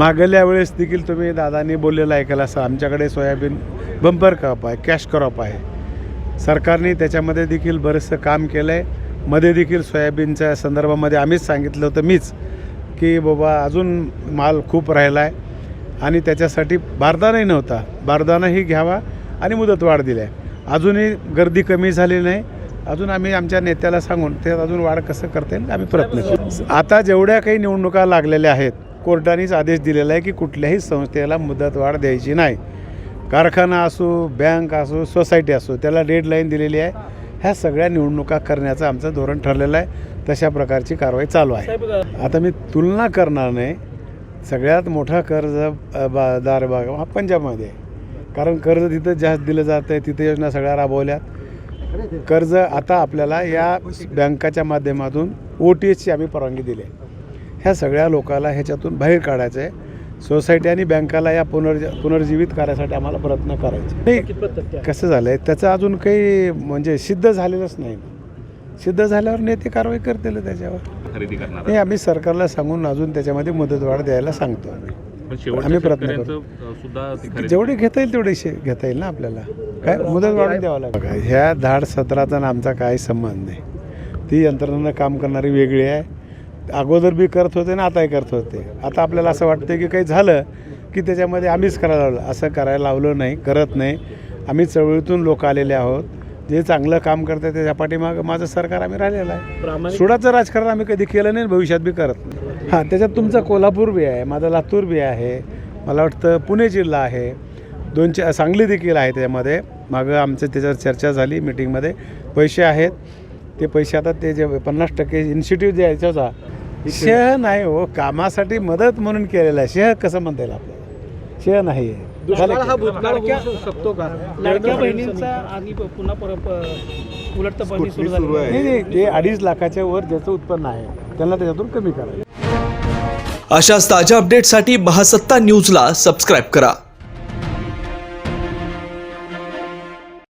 मागल्या वेळेस देखील तुम्ही दादांनी बोललेलं ऐकायला असं आमच्याकडे सोयाबीन बंपर क्रॉप आहे कॅश क्रॉप आहे. सरकारने त्याच्यामध्ये देखील बरंचसं काम केलं आहे मध्ये देखील सोयाबीनच्या संदर्भामध्ये आम्हीच सांगितलं होतं मीच की बाबा अजून माल खूप राहिला आहे आणि त्याच्यासाठी बारदानाही नव्हता. बारदानाही घ्यावा आणि मुदतवाढ दिली आहे अजूनही गर्दी कमी झाली नाही. अजून आम्ही आमच्या नेत्याला सांगून ते अजून वाढ कसं करता येईल? आम्ही प्रयत्न करू. आता जेवढ्या काही निवडणुका लागलेल्या आहेत कोर्टानेच आदेश दिलेला आहे की कुठल्याही संस्थेला मुदतवाढ द्यायची नाही. कारखाना असो बँक असो सोसायटी असो त्याला डेडलाईन दिलेली आहे. ह्या सगळ्या निवडणुका करण्याचं आमचं धोरण ठरलेलं आहे. तशा प्रकारची कारवाई चालू आहे. आता मी तुलना करणार नाही. सगळ्यात मोठा कर्ज बा बा दारबाग हा पंजाबमध्ये आहे. कारण कर्ज तिथं जास्त दिलं जातं आहे तिथं योजना सगळ्या राबवल्यात. कर्ज आता आपल्याला या बँकाच्या माध्यमातून ओ टी एसची आम्ही परवानगी दिली आहे. ह्या सगळ्या लोकाला ह्याच्यातून बाहेर काढायचं आहे. सोसायटी आणि बँकाला या पुनर्ज पुनर्जीवित करण्यासाठी आम्हाला प्रयत्न करायचे. नाही कसं झालं आहे त्याचं अजून काही म्हणजे सिद्ध झालेलंच नाही. सिद्ध झाल्यावर नेते कारवाई करतील त्याच्यावर. खरेदी करणार नाही आम्ही सरकारला सांगून अजून त्याच्यामध्ये मुदतवाढ द्यायला सांगतो आम्ही. आम्ही प्रयत्न शेतकऱ्यांचं अ, सुद्धा ती खरेदी जेवढे घेता येईल तेवढे घेता येईल ना आपल्याला. काय मुदत वाढून द्यावं लागेल. बघा, ह्या धाड सत्राचा आणि आमचा काही संबंध नाही. ती यंत्रणा काम करणारी वेगळी आहे. अगोदर बी करत होते ना आताही करत होते. आता आपल्याला असं वाटतं की काही झालं की त्याच्यामध्ये आम्हीच करायला लावलं. असं करायला लावलं नाही करत नाही. आम्ही चळवळीतून लोक आलेले आहोत. जे चांगलं काम करतात त्याच्या पाठीमागं माझं सरकार आम्ही राहिलेलं आहे. सुडाचं राजकारण आम्ही कधी केलं नाही भविष्यात बी करत नाही. हां त्याच्यात तुमचा कोल्हापूर बी आहे माझा लातूर बी आहे मला वाटतं पुणे जिल्हा आहे. दोन चा सांगली देखील आहे त्याच्यामध्ये. मागं आमचं त्याच्यावर चर्चा झाली मिटिंगमध्ये. पैसे आहेत. ते पैसे आता ते जे पन्नास टक्के इन्स्टिट्यूट जे याच्याचा शह नाही हो कामासाठी मदत म्हणून केलेलं आहे. शह कसं म्हणता येईल आपल्याला? शह नाही आहे. झालं दुष्काळ की? हा भूतकाळ होऊ शकतो का? लाडक्या बहिणींचा आणि पुन्हा परत उलट तपासणी सुरू झाली. नाही नाही ते अडीच लाखाच्या वर ज्याचं उत्पन्न आहे त्यांना त्याच्यातून कमी करायचं अशाच ताज्या अपडेटसाठी महासत्ता न्यूजला सबस्क्राईब करा.